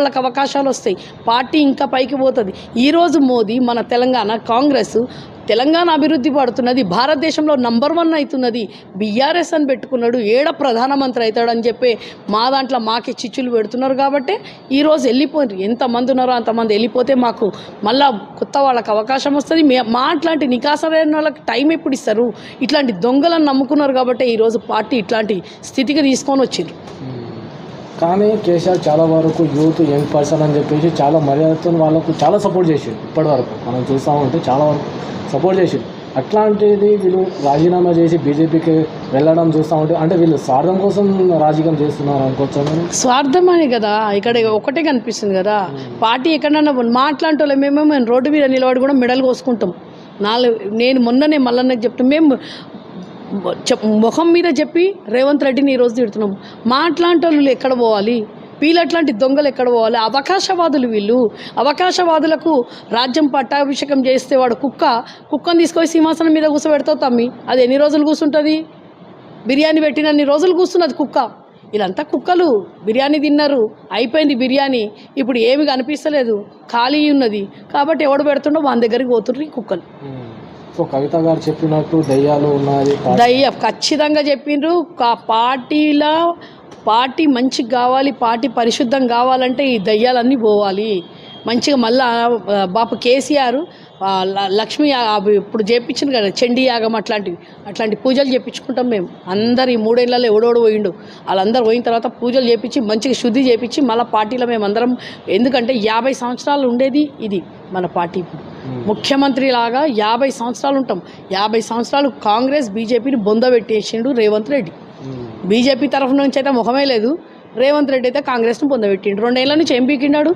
వాళ్ళకి అవకాశాలు వస్తాయి. పార్టీ ఇంకా పైకి పోతుంది. ఈరోజు మోదీ మన తెలంగాణ కాంగ్రెస్ తెలంగాణ అభివృద్ధి పడుతున్నది. భారతదేశంలో నంబర్ వన్ అవుతున్నది. బీఆర్ఎస్ అని పెట్టుకున్నాడు. ఏడ ప్రధానమంత్రి అవుతాడని చెప్పి మా దాంట్లో మాకే చిచ్చులు పెడుతున్నారు కాబట్టి ఈరోజు వెళ్ళిపోయింది ఎంతమంది ఉన్నారో అంతమంది వెళ్ళిపోతే మాకు మళ్ళా కొత్త వాళ్ళకి అవకాశం వస్తుంది. మే- మా అట్లాంటి నికాసరైన వాళ్ళకి టైం ఎప్పుడు ఇస్తారు? ఇట్లాంటి దొంగలను నమ్ముకున్నారు కాబట్టి ఈరోజు పార్టీ ఇట్లాంటి స్థితికి తీసుకొని వచ్చిండ్రు కానీ కేసీఆర్ చాలా వరకు యూత్ యంగ్ పర్సన్ అని చెప్పేసి చాలా మర్యాదతో వాళ్ళకు చాలా సపోర్ట్ చేసిండు ఇప్పటి వరకు మనం చూస్తూ ఉంటే చాలా వరకు సపోర్ట్ చేసిండు. అట్లాంటిది వీళ్ళు రాజీనామా చేసి బీజేపీకి వెళ్ళడం చూస్తూ ఉంటే అంటే వీళ్ళు స్వార్థం కోసం రాజకీయం చేస్తున్నారు అనుకోవచ్చు స్వార్థం అని కదా ఇక్కడ ఒకటే కనిపిస్తుంది కదా. పార్టీ ఎక్కడన్నా మాట్లాంటి వాళ్ళు మేమేమో మేము రోడ్డు మీద నిలబడి కూడా మెడల్ కోసుకుంటాం. నాలుగు నేను మొన్ననే మల్లన్నకి చెప్తాం మేము ముఖం మీద చెప్పి రేవంత్ రెడ్డిని ఈరోజు తిడుతున్నాం. మాట్లాంటి వాళ్ళు ఎక్కడ పోవాలి? వీళ్ళట్లాంటి దొంగలు ఎక్కడ పోవాలి? అవకాశవాదులు వీళ్ళు. అవకాశవాదులకు రాజ్యం పట్టాభిషేకం చేస్తే వాడు కుక్క కుక్కను తీసుకొని సింహాసనం మీద కూర్చోబెడతావు తమ్మి. అది ఎన్ని రోజులు కూర్చుంటుంది? బిర్యానీ పెట్టినన్ని రోజులు కూర్చున్నది కుక్క. వీళ్ళంతా కుక్కలు. బిర్యానీ తిన్నారు. అయిపోయింది బిర్యానీ. ఇప్పుడు ఏమి కనిపిస్తలేదు. ఖాళీ ఉన్నది. కాబట్టి ఎవడు పెడుతుండో వాళ్ళ దగ్గరికి పోతుండ్రు కుక్కలు. సో కవిత గారు చెప్పినట్టు దయ్యాలు ఉన్నది దయ్య ఖచ్చితంగా చెప్పిండ్రు కా పార్టీల పార్టీ మంచిగా కావాలి పార్టీ పరిశుద్ధం కావాలంటే ఈ దయ్యాలన్నీ పోవాలి. మంచిగా మళ్ళా బాపు కేసీఆర్ లక్ష్మి అవి ఇప్పుడు చేపించిన కదా చండీ యాగం అట్లాంటివి అట్లాంటి పూజలు చేపించుకుంటాం మేము. అందరు ఈ మూడేళ్ళలో ఎవడోడు పోయిండు. వాళ్ళందరూ పోయిన తర్వాత పూజలు చేపించి మంచిగా శుద్ధి చేపించి మళ్ళీ పార్టీలో మేము అందరం ఎందుకంటే యాభై సంవత్సరాలు ఉండేది ఇది మన పార్టీ ఇప్పుడు. ముఖ్యమంత్రి లాగా యాభై సంవత్సరాలు ఉంటాం యాభై సంవత్సరాలు కాంగ్రెస్ బీజేపీని బొందబెట్టేసిండు రేవంత్ రెడ్డి. బీజేపీ తరఫు నుంచి అయితే ముఖమే లేదు. రేవంత్ రెడ్డి అయితే కాంగ్రెస్ను పొందబెట్టిండు రెండేళ్ళ నుంచి ఏం పీకిండాడు?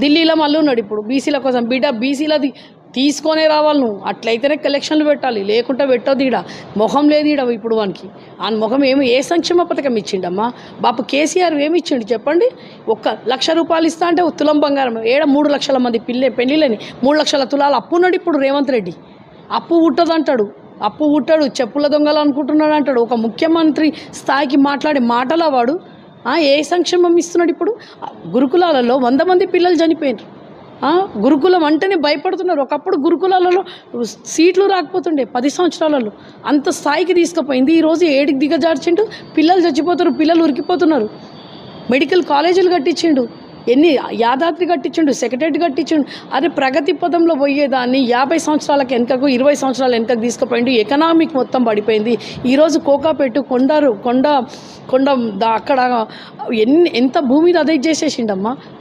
ఢిల్లీలో మళ్ళీ ఉన్నాడు ఇప్పుడు. బీసీల కోసం బిడ్డ బీసీలది తీసుకొనే రావాలి నువ్వు. అట్లయితేనే కలెక్షన్లు పెట్టాలి. లేకుంటే పెట్టొద్దు ఈడ. ముఖం లేదు ఈడ ఇప్పుడు వానికి. ఆ ముఖం ఏమి ఏ సంక్షేమ పథకం ఇచ్చిండమ్మా? బాపు కేసీఆర్ ఏమి ఇచ్చిండు చెప్పండి? ఒక్క లక్ష రూపాయలు ఇస్తా అంటే తులం బంగారం. ఏడ మూడు లక్షల మంది పిల్లే పెళ్ళిళ్ళని. మూడు లక్షల తులాలు అప్పు ఉన్నాడు ఇప్పుడు రేవంత్ రెడ్డి. అప్పు పుట్టదంటాడు. అప్పు పుట్టాడు చెప్పుల దొంగలు అనుకుంటున్నాడు అంటాడు. ఒక ముఖ్యమంత్రి స్థాయికి మాట్లాడే మాటలా వాడు ఏ సంక్షేమం ఇస్తున్నాడు ఇప్పుడు? గురుకులాలలో వంద మంది పిల్లలు చనిపోయినారు గురుకులం అంటేనే భయపడుతున్నారు. ఒకప్పుడు గురుకులాలలో సీట్లు రాకపోతుండే పది సంవత్సరాలలో. అంత స్థాయికి తీసుకుపోయింది. ఈరోజు ఏడికి దిగజార్చిండు పిల్లలు చచ్చిపోతారు పిల్లలు ఉరికిపోతున్నారు. మెడికల్ కాలేజీలు కట్టించిండు ఎన్ని యాదాద్రి కట్టించిండు సెక్రటరీ కట్టించిండు. అదే ప్రగతి పదంలో పోయేదాన్ని యాభై సంవత్సరాల వెనుకకు ఇరవై సంవత్సరాల వెనుకకు తీసుకుపోయిండు. ఎకనామిక్ మొత్తం పడిపోయింది. ఈరోజు కోకాపెట్టు కొండారు కొండ కొండ దా- అక్కడ ఎన్ని ఎంత భూమి మీద అదే చేసేసిండమ్మా?